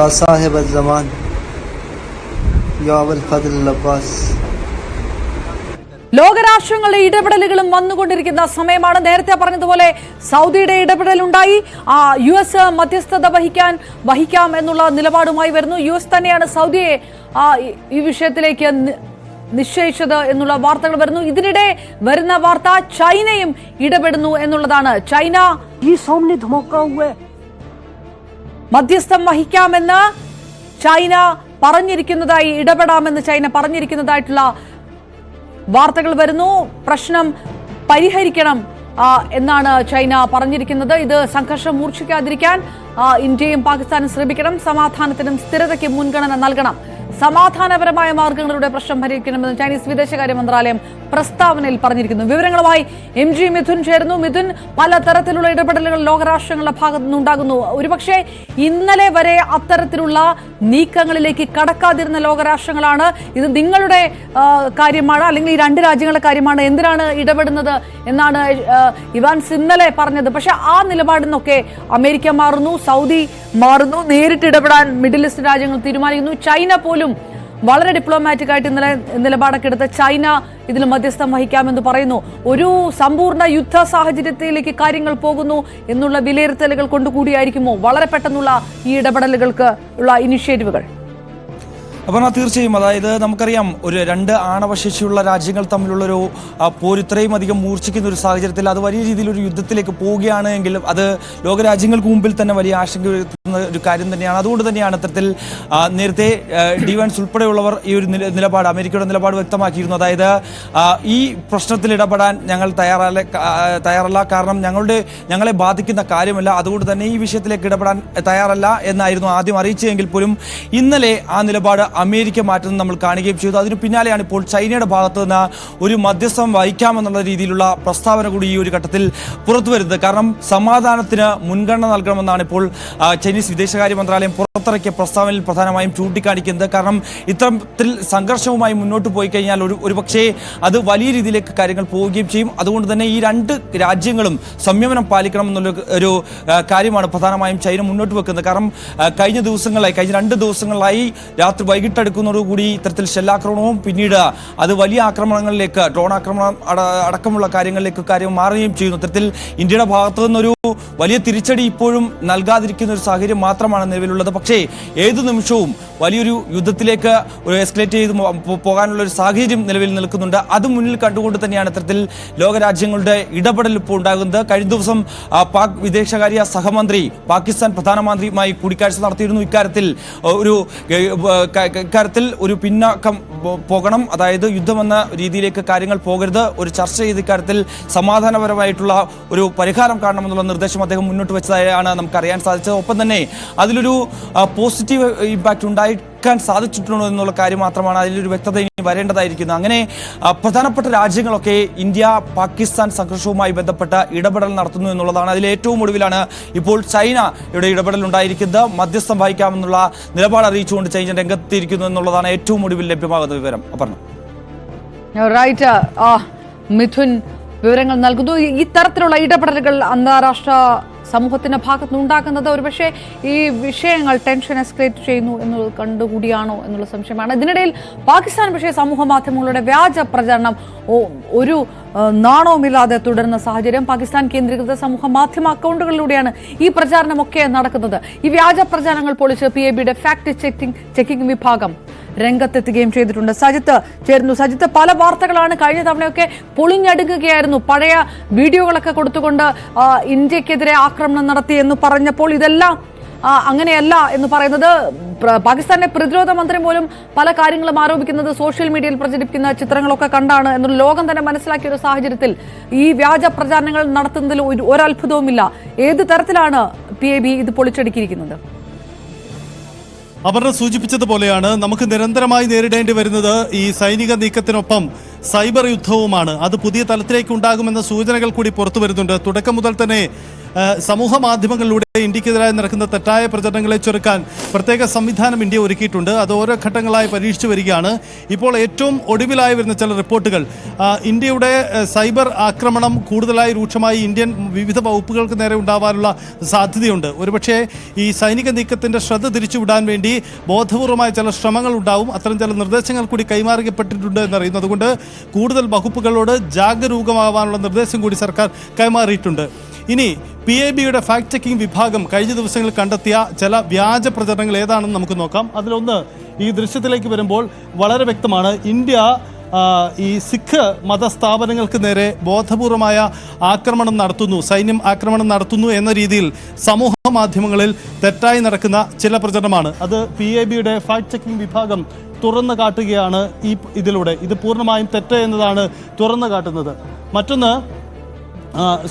يا صاحب الزمان يا أبا الفضل العباس. ലോകരാഷ്ട്രങ്ങളുടെ ഇടപെടലുകളും വന്നുകൊണ്ടിരിക്കുന്ന സമയമാണ് നേരത്തെ പറഞ്ഞതുപോലെ സൗദിയുടെ ഇടപെടലുണ്ടായി. ഉണ്ടായി യു എസ് മധ്യസ്ഥത വഹിക്കാൻ വഹിക്കാം എന്നുള്ള നിലപാടുമായി വരുന്നു. യു എസ് തന്നെയാണ് സൗദിയെ ഈ വിഷയത്തിലേക്ക് നിശ്ചയിച്ചത് എന്നുള്ള വാർത്തകൾ വരുന്നു. ഇതിനിടെ വരുന്ന വാർത്ത ചൈനയും ഇടപെടുന്നു എന്നുള്ളതാണ്. ചൈന ഈ സൗമ്യ മധ്യസ്ഥം വഹിക്കാമെന്ന് ചൈന പറഞ്ഞിരിക്കുന്നതായി ഇടപെടാമെന്ന് ചൈന പറഞ്ഞിരിക്കുന്നതായിട്ടുള്ള വാർത്തകൾ വരുന്നു. പ്രശ്നം പരിഹരിക്കണം എന്നാണ് ചൈന പറഞ്ഞിരിക്കുന്നത്. ഇത് സംഘർഷം മൂർച്ഛിക്കാതിരിക്കാൻ ഇന്ത്യയും പാകിസ്ഥാനും ശ്രമിക്കണം. സമാധാനത്തിനും സ്ഥിരതയ്ക്കും മുൻഗണന നൽകണം. സമാധാനപരമായ മാർഗങ്ങളിലൂടെ പ്രശ്നം പരിഹരിക്കണമെന്ന് ചൈനീസ് വിദേശകാര്യ മന്ത്രാലയം പ്രസ്താവനയിൽ പറഞ്ഞിരിക്കുന്നു. വിവരങ്ങളുമായി എം ജി മിഥുൻ ചേരുന്നു. മിഥുൻ പലതരത്തിലുള്ള ഇടപെടലുകൾ ലോകരാഷ്ട്രങ്ങളുടെ ഭാഗത്തു നിന്നുണ്ടാകുന്നു. ഒരുപക്ഷെ ഇന്നലെ വരെ അത്തരത്തിലുള്ള നീക്കങ്ങളിലേക്ക് കടക്കാതിരുന്ന ലോകരാഷ്ട്രങ്ങളാണ്. ഇത് നിങ്ങളുടെ കാര്യമാണ്. അല്ലെങ്കിൽ ഈ രണ്ട് രാജ്യങ്ങളുടെ കാര്യമാണ്. എന്തിനാണ് ഇടപെടുന്നത് എന്നാണ് ഇവാൻ ഇന്നലെ പറഞ്ഞത്. പക്ഷെ ആ നിലപാടിൽ നിന്നൊക്കെ അമേരിക്ക മാറുന്നു സൗദി മാറുന്നു. നേരിട്ട് ഇടപെടാൻ മിഡിൽ ഈസ്റ്റ് രാജ്യങ്ങൾ തീരുമാനിക്കുന്നു. ചൈന പോലും വളരെ ഡിപ്ലോമാറ്റിക് ആയിട്ട് ഇന്നലെ നിലപാടൊക്കെ എടുത്ത ചൈന ഇതിൽ മധ്യസ്ഥം വഹിക്കാമെന്ന് പറയുന്നു. ഒരു സമ്പൂർണ യുദ്ധ സാഹചര്യത്തിലേക്ക് കാര്യങ്ങൾ പോകുന്നു എന്നുള്ള വിലയിരുത്തലുകൾ കൊണ്ടുകൂടിയായിരിക്കുമോ? വളരെ പെട്ടെന്നുള്ള ഈ ഇടപെടലുകൾക്ക് ഉള്ള ഇനിഷ്യേറ്റീവുകൾ അപർണ തീർച്ചയായും അതായത് നമുക്കറിയാം ഒരു രണ്ട് ആണവശേഷിയുള്ള രാജ്യങ്ങൾ തമ്മിലുള്ളൊരു പോര് ഇത്രയും അധികം മൂർച്ഛിക്കുന്ന ഒരു സാഹചര്യത്തിൽ അത് വലിയ രീതിയിൽ ഒരു യുദ്ധത്തിലേക്ക് പോവുകയാണ് എങ്കിൽ അത് ലോകരാജ്യങ്ങൾക്ക് മുമ്പിൽ തന്നെ വലിയ ആശങ്ക ഒരു കാര്യം തന്നെയാണ്. അതുകൊണ്ട് തന്നെയാണ് ഇത്തരത്തിൽ നേരത്തെ ഡി ഡിവൻസ് ഉൾപ്പെടെയുള്ളവർ ഈ ഒരു നില- നിലപാട് അമേരിക്കയുടെ നിലപാട് വ്യക്തമാക്കിയിരുന്നു. അതായത് ഈ പ്രശ്നത്തിൽ ഇടപെടാൻ ഞങ്ങൾ തയ്യാറല്ല തയ്യാറല്ല. കാരണം ഞങ്ങളുടെ ഞങ്ങളെ ബാധിക്കുന്ന കാര്യമല്ല. അതുകൊണ്ട് തന്നെ ഈ വിഷയത്തിലേക്ക് ഇടപെടാൻ തയ്യാറല്ല എന്നായിരുന്നു ആദ്യം അറിയിച്ചതെങ്കിൽ പോലും ഇന്നലെ ആ നിലപാട് അമേരിക്ക മാറ്റുന്നത് നമ്മൾ കാണുകയും ചെയ്തു. അതിന് പിന്നാലെയാണ് ഇപ്പോൾ ചൈനയുടെ ഭാഗത്ത് നിന്ന് ഒരു മധ്യസ്ഥം വഹിക്കാമെന്നുള്ള രീതിയിലുള്ള പ്രസ്താവന കൂടി ഈ ഒരു ഘട്ടത്തിൽ പുറത്തു വരുന്നത്. കാരണം സമാധാനത്തിന് മുൻഗണന നൽകണമെന്നാണ് ഇപ്പോൾ ചൈനീസ് വിദേശകാര്യ മന്ത്രാലയം പുറത്തിറക്കിയ പ്രസ്താവനയിൽ പ്രധാനമായും ചൂണ്ടിക്കാണിക്കുന്നത്. കാരണം ഇത്തരത്തിൽ സംഘർഷവുമായി മുന്നോട്ട് പോയി കഴിഞ്ഞാൽ ഒരു ഒരുപക്ഷേ അത് വലിയ രീതിയിലേക്ക് കാര്യങ്ങൾ പോവുകയും ചെയ്യും. അതുകൊണ്ട് തന്നെ ഈ രണ്ട് രാജ്യങ്ങളും സംയമനം പാലിക്കണം എന്നുള്ള ഒരു കാര്യമാണ് പ്രധാനമായും ചൈന മുന്നോട്ട് വെക്കുന്നത്. കാരണം കഴിഞ്ഞ ദിവസങ്ങളായി കഴിഞ്ഞ രണ്ട് ദിവസങ്ങളായി രാത്രി വൈകിട്ടെടുക്കുന്നതോടുകൂടി ഇത്തരത്തിൽ ഷെല്ലാക്രമണവും പിന്നീട് അത് വലിയ ആക്രമണങ്ങളിലേക്ക് ഡ്രോൺ ആക്രമണം അടക്കമുള്ള കാര്യങ്ങളിലേക്ക് കാര്യം മാറുകയും ചെയ്യുന്നു. ഇത്തരത്തിൽ ഇന്ത്യയുടെ ഭാഗത്തു നിന്നൊരു വലിയ തിരിച്ചടി ഇപ്പോഴും നൽകാതിരിക്കുന്ന ഒരു സാഹചര്യം മാത്രമാണ് നിലവിലുള്ളത്. പക്ഷേ ഏതു നിമിഷവും വലിയൊരു യുദ്ധത്തിലേക്ക് ഒരു എസ്കലേറ്റ് ചെയ്ത് പോകാനുള്ള ഒരു സാഹചര്യം നിലവിൽ നിൽക്കുന്നുണ്ട്. അത് മുന്നിൽ കണ്ടുകൊണ്ട് തന്നെയാണ് ഇത്തരത്തിൽ ലോകരാജ്യങ്ങളുടെ ഇടപെടൽ ഇപ്പോൾ ഉണ്ടാകുന്നത്. കഴിഞ്ഞ ദിവസം പാക് വിദേശകാര്യ സഹമന്ത്രി പാകിസ്ഥാൻ പ്രധാനമന്ത്രിയുമായി കൂടിക്കാഴ്ച നടത്തിയിരുന്നു. ഇക്കാര്യത്തിൽ ഒരു ഇക്കാര്യത്തിൽ ഒരു പിന്നാക്കം പോകണം. അതായത് യുദ്ധമെന്ന രീതിയിലേക്ക് കാര്യങ്ങൾ പോകരുത്. ഒരു ചർച്ച ചെയ്ത് ഇക്കാര്യത്തിൽ സമാധാനപരമായിട്ടുള്ള ഒരു പരിഹാരം കാണണമെന്നുള്ള നിർദ്ദേശം അദ്ദേഹം മുന്നോട്ട് വെച്ചതായാണ് നമുക്ക് അറിയാൻ സാധിച്ചത്. ഒപ്പം തന്നെ അതിലൊരു പോസിറ്റീവ് ഇമ്പാക്റ്റ് ഉണ്ടായിരിക്കാൻ സാധിച്ചിട്ടുണ്ടോ എന്നുള്ള കാര്യം മാത്രമാണ് അതിലൊരു വ്യക്തത ഇനി വരേണ്ടതായിരിക്കുന്നത് അങ്ങനെ പ്രധാനപ്പെട്ട രാജ്യങ്ങളൊക്കെ ഇന്ത്യ പാകിസ്ഥാൻ സംഘർഷവുമായി ബന്ധപ്പെട്ട ഇടപെടൽ നടത്തുന്നു എന്നുള്ളതാണ്. അതിൽ ഏറ്റവും ഒടുവിലാണ് ഇപ്പോൾ ചൈന ഇവിടെ ഇടപെടൽ ഉണ്ടായിരിക്കുന്നത്. മധ്യസ്ഥം വഹിക്കാമെന്നുള്ള നിലപാട് അറിയിച്ചുകൊണ്ട് ചൈന രംഗത്തിരിക്കുന്നു എന്നുള്ളതാണ് ഏറ്റവും ഒടുവിൽ ലഭ്യമാകുന്ന വിവരം. അപർണ. ആ മിഥുൻ വിവരങ്ങൾ നൽകുന്നു. ഇത്തരത്തിലുള്ള ഇടപെടലുകൾ അന്താരാഷ്ട്ര സമൂഹത്തിന്റെ ഭാഗത്ത് ഉണ്ടാക്കുന്നത്. ഒരുപക്ഷെ ഈ വിഷയങ്ങൾ ടെൻഷൻ എസ്കലേറ്റ് ചെയ്യുന്നു എന്നുള്ളത് കണ്ടുകൂടിയാണോ എന്നുള്ള സംശയമാണ്. ഇതിനിടയിൽ പാകിസ്ഥാൻ പക്ഷേ സമൂഹ മാധ്യമങ്ങളുടെ വ്യാജ പ്രചരണം ഒരു നാണവുമില്ലാതെ തുടരുന്ന സാഹചര്യം പാകിസ്ഥാൻ കേന്ദ്രീകൃത സമൂഹ മാധ്യമ അക്കൗണ്ടുകളിലൂടെയാണ് ഈ പ്രചാരണമൊക്കെ നടക്കുന്നത്. ഈ വ്യാജ പ്രചാരണങ്ങൾ പൊളിച്ച് പി എ ബിയുടെ ഫാക്ട് ചെക്കിംഗ് ചെക്കിംഗ് വിഭാഗം രംഗത്തെത്തുകയും ചെയ്തിട്ടുണ്ട്. സജിത്ത് ചേരുന്നു. സജിത്ത് പല വാർത്തകളാണ് കഴിഞ്ഞ തവണയൊക്കെ പൊളിഞ്ഞടുക്കുകയായിരുന്നു. പഴയ വീഡിയോകളൊക്കെ കൊടുത്തുകൊണ്ട് ഇന്ത്യക്കെതിരെ ആക്രമണം നടത്തി എന്ന് പറഞ്ഞപ്പോൾ ഇതെല്ലാം അങ്ങനെയല്ല എന്ന് പറയുന്നത് പാകിസ്ഥാനെ പാകിസ്ഥാന്റെ പ്രതിരോധ മന്ത്രി പോലും പല കാര്യങ്ങളും ആരോപിക്കുന്നത് സോഷ്യൽ മീഡിയയിൽ പ്രചരിപ്പിക്കുന്ന ചിത്രങ്ങളൊക്കെ കണ്ടാണ് എന്ന് ലോകം തന്നെ മനസ്സിലാക്കിയ ഒരു സാഹചര്യത്തിൽ ഈ വ്യാജ പ്രചാരണങ്ങൾ നടത്തുന്നതിൽ ഒരു ഒരത്ഭുതവുമില്ല. ഏത് തരത്തിലാണ് പി എ ബി ഇത് പൊളിച്ചടുക്കിയിരിക്കുന്നത്? അപർണ സൂചിപ്പിച്ചതുപോലെയാണ് നമുക്ക് നിരന്തരമായി നേരിടേണ്ടി വരുന്നത് ഈ സൈനിക നീക്കത്തിനൊപ്പം സൈബർ യുദ്ധവുമാണ്. അത് പുതിയ തലത്തിലേക്ക് ഉണ്ടാകുമെന്ന സൂചനകൾ കൂടി പുറത്തു വരുന്നുണ്ട്. തുടക്കം മുതൽ തന്നെ സമൂഹ മാധ്യമങ്ങളിലൂടെ ഇന്ത്യക്കെതിരായി നടക്കുന്ന തെറ്റായ പ്രചരണങ്ങളെ ചെറുക്കാൻ പ്രത്യേക സംവിധാനം ഇന്ത്യ ഒരുക്കിയിട്ടുണ്ട്. അത് ഓരോ ഘട്ടങ്ങളായി പരീക്ഷിച്ചു വരികയാണ്. ഇപ്പോൾ ഏറ്റവും ഒടുവിലായി വരുന്ന ചില റിപ്പോർട്ടുകൾ. ഇന്ത്യയുടെ സൈബർ ആക്രമണം കൂടുതലായി രൂക്ഷമായി ഇന്ത്യൻ വിവിധ വകുപ്പുകൾക്ക് നേരെ ഉണ്ടാവാനുള്ള സാധ്യതയുണ്ട്. ഒരുപക്ഷെ ഈ സൈനിക നീക്കത്തിന്റെ ശ്രദ്ധ തിരിച്ചുവിടാൻ വേണ്ടി ബോധപൂർവമായ ചില ശ്രമങ്ങൾ ഉണ്ടാവും. അത്തരം ചില നിർദ്ദേശങ്ങൾ കൂടി കൈമാറിയപ്പെട്ടിട്ടുണ്ട് എന്നറിയുന്നത് അതുകൊണ്ട് കൂടുതൽ വകുപ്പുകളോട് ജാഗരൂകമാവാനുള്ള നിർദ്ദേശം കൂടി സർക്കാർ കൈമാറിയിട്ടുണ്ട്. ഇനി പി എ ബിയുടെ ഫാക്ട് ചെക്കിംഗ് വിഭാഗം കഴിഞ്ഞ ദിവസങ്ങളിൽ കണ്ടെത്തിയ ചില വ്യാജ പ്രചരണങ്ങൾ ഏതാണെന്ന് നമുക്ക് നോക്കാം. അതിലൊന്ന് ഈ ദൃശ്യത്തിലേക്ക് വരുമ്പോൾ വളരെ വ്യക്തമാണ്. ഇന്ത്യ ഈ സിഖ് മതസ്ഥാപനങ്ങൾക്ക് നേരെ ബോധപൂർവമായ ആക്രമണം നടത്തുന്നു സൈന്യം ആക്രമണം നടത്തുന്നു എന്ന രീതിയിൽ സമൂഹ മാധ്യമങ്ങളിൽ തെറ്റായി നടക്കുന്ന ചില പ്രചരണമാണ്. അത് പി എ ബിയുടെ ഫാക്ട് ചെക്കിംഗ് വിഭാഗം തുറന്നു കാട്ടുകയാണ് ഈ ഇതിലൂടെ. ഇത് പൂർണമായും തെറ്റ് എന്നതാണ് തുറന്നു കാട്ടുന്നത്. മറ്റൊന്ന്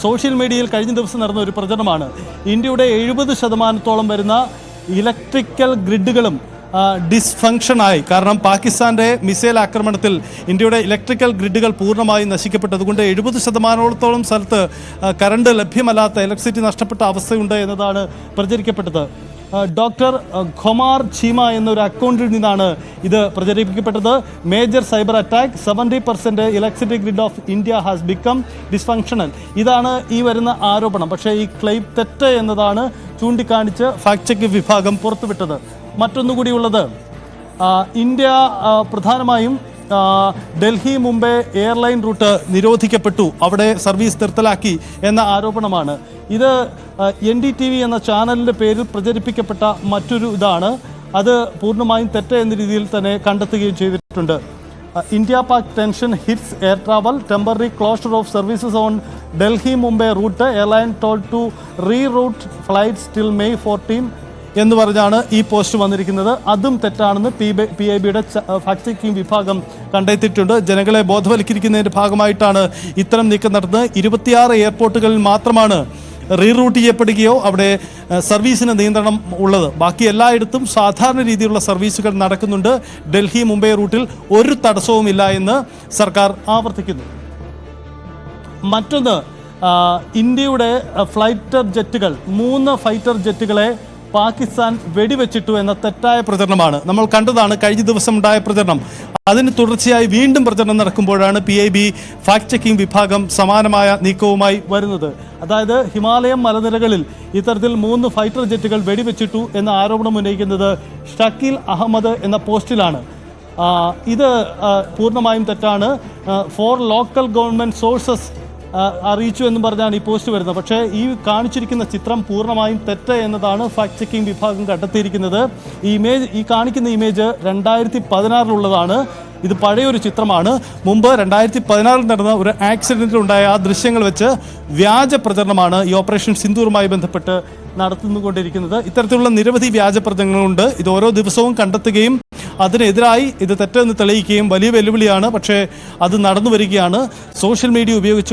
സോഷ്യൽ മീഡിയയിൽ കഴിഞ്ഞ ദിവസം നടന്ന ഒരു പ്രചരണമാണ്. ഇന്ത്യയുടെ എഴുപത് ശതമാനത്തോളം വരുന്ന ഇലക്ട്രിക്കൽ ഗ്രിഡുകളും ഡിസ്ഫങ്ഷനായി. കാരണം പാകിസ്ഥാന്റെ മിസൈൽ ആക്രമണത്തിൽ ഇന്ത്യയുടെ ഇലക്ട്രിക്കൽ ഗ്രിഡുകൾ പൂർണമായും നശിക്കപ്പെട്ടതുകൊണ്ട് എഴുപത് ശതമാനത്തോളം സ്ഥലത്ത് കറണ്ട് ലഭ്യമല്ലാത്ത ഇലക്ട്രിസിറ്റി നഷ്ടപ്പെട്ട അവസ്ഥയുണ്ട് എന്നതാണ് പ്രചരിക്കപ്പെട്ടത്. ഡോക്ടർ ഖൊമാർ ചീമ എന്നൊരു അക്കൗണ്ടിൽ നിന്നാണ് ഇത് പ്രചരിപ്പിക്കപ്പെട്ടത്. Major cyber attack seventy percent electricity grid of India has become dysfunctional. ഇതാണ് ഈ വരുന്ന ആരോപണം. പക്ഷേ ഈ ക്ലെയിം തെറ്റ് എന്നതാണ് ചൂണ്ടിക്കാണിച്ച് ഫാക്ട് ചെക്ക് വിഭാഗം പുറത്തുവിട്ടത്. മറ്റൊന്നുകൂടിയുള്ളത് ഇന്ത്യ പ്രധാനമായും ഡൽഹി മുംബൈ എയർലൈൻ റൂട്ട് നിരോധിക്കപ്പെട്ടു. അവിടെ സർവീസ് നിർത്തലാക്കി എന്ന ആരോപണമാണ്. ഇത് എൻ ഡി ടി വി എന്ന ചാനലിന്റെ പേരിൽ പ്രചരിപ്പിക്കപ്പെട്ട മറ്റൊരു ഇതാണ്. അത് പൂർണമായും തെറ്റ് എന്ന രീതിയിൽ തന്നെ കണ്ടെത്തുകയും ചെയ്തിട്ടുണ്ട്. India Pak tension hits air travel temporary closure of services on Delhi Mumbai route airline told to reroute flights till May fourteen. എന്ന് പറഞ്ഞാണ് ഈ പോസ്റ്റ് വന്നിരിക്കുന്നത്. അതും തെറ്റാണെന്ന് പി പി ഐ ബിയുടെ ഫാക്ട് ചെക്കിംഗ് വിഭാഗം കണ്ടെത്തിയിട്ടുണ്ട്. ജനങ്ങളെ ബോധവൽക്കരിക്കുന്നതിന്റെ ഭാഗമായിട്ടാണ് ഇത്തരം നീക്കം നടത്തുന്നത് ഇരുപത്തിയാറ് എയർപോർട്ടുകളിൽ മാത്രമാണ് റീറൂട്ട് ചെയ്യപ്പെടുകയോ അവിടെ സർവീസിന് നിയന്ത്രണം ഉള്ളത്. ബാക്കി എല്ലായിടത്തും സാധാരണ രീതിയിലുള്ള സർവീസുകൾ നടക്കുന്നുണ്ട്. ഡൽഹി മുംബൈ റൂട്ടിൽ ഒരു തടസ്സവുമില്ല എന്ന് സർക്കാർ ആവർത്തിക്കുന്നു. മറ്റൊന്ന് ഇന്ത്യയുടെ ഫ്ലൈറ്റർ ജെറ്റുകൾ മൂന്ന് ഫൈറ്റർ ജെറ്റുകളെ പാകിസ്ഥാൻ വെടിവെച്ചിട്ടു എന്ന തെറ്റായ പ്രചരണമാണ്. നമ്മൾ കണ്ടതാണ് കഴിഞ്ഞ ദിവസം ഉണ്ടായ പ്രചരണം. അതിന് തുടർച്ചയായി വീണ്ടും പ്രചരണം നടക്കുമ്പോഴാണ് P I B fact checking വിഭാഗം സമാനമായ നീക്കവുമായി വരുന്നത്. അതായത് ഹിമാലയം മലനിരകളിൽ ഇത്തരത്തിൽ മൂന്ന് ഫൈറ്റർ ജെറ്റുകൾ വെടിവെച്ചിട്ടു എന്ന ആരോപണം ഉന്നയിക്കുന്നത് ഷക്കീൽ അഹമ്മദ് എന്ന പോസ്റ്റിലാണ്. ഇത് പൂർണമായും തെറ്റാണ്. ഫോർ ലോക്കൽ ഗവൺമെന്റ് സോഴ്സസ് അറിയിച്ചു എന്നും പറഞ്ഞാണ് ഈ പോസ്റ്റ് വരുന്നത്. പക്ഷേ ഈ കാണിച്ചിരിക്കുന്ന ചിത്രം പൂർണമായും തെറ്റ് എന്നതാണ് ഫാക്ട് ചെക്കിംഗ് വിഭാഗം കണ്ടെത്തിയിരിക്കുന്നത്. ഈ ഇമേജ് ഈ കാണിക്കുന്ന ഇമേജ് രണ്ടായിരത്തി പതിനാറിലുള്ളതാണ് ഇത് പഴയൊരു ചിത്രമാണ്. മുമ്പ് രണ്ടായിരത്തി പതിനാറിൽ നടന്ന ഒരു ആക്സിഡന്റിലുണ്ടായ ആ ദൃശ്യങ്ങൾ വെച്ച് വ്യാജ പ്രചരണമാണ് ഈ ഓപ്പറേഷൻ സിന്ദൂറുമായി ബന്ധപ്പെട്ട് നടത്തുന്നുകൊണ്ടിരിക്കുന്നത് ഇത്തരത്തിലുള്ള നിരവധി വ്യാജ പ്രചരണങ്ങളുണ്ട്. ഇത് ഓരോ ദിവസവും കണ്ടെത്തുകയും അതിനെതിരായി ഇത് തെറ്റെന്ന് തെളിയിക്കുകയും വലിയ വെല്ലുവിളിയാണ്. പക്ഷേ അത് നടന്നു വരികയാണ് സോഷ്യൽ മീഡിയ ഉപയോഗിച്ച്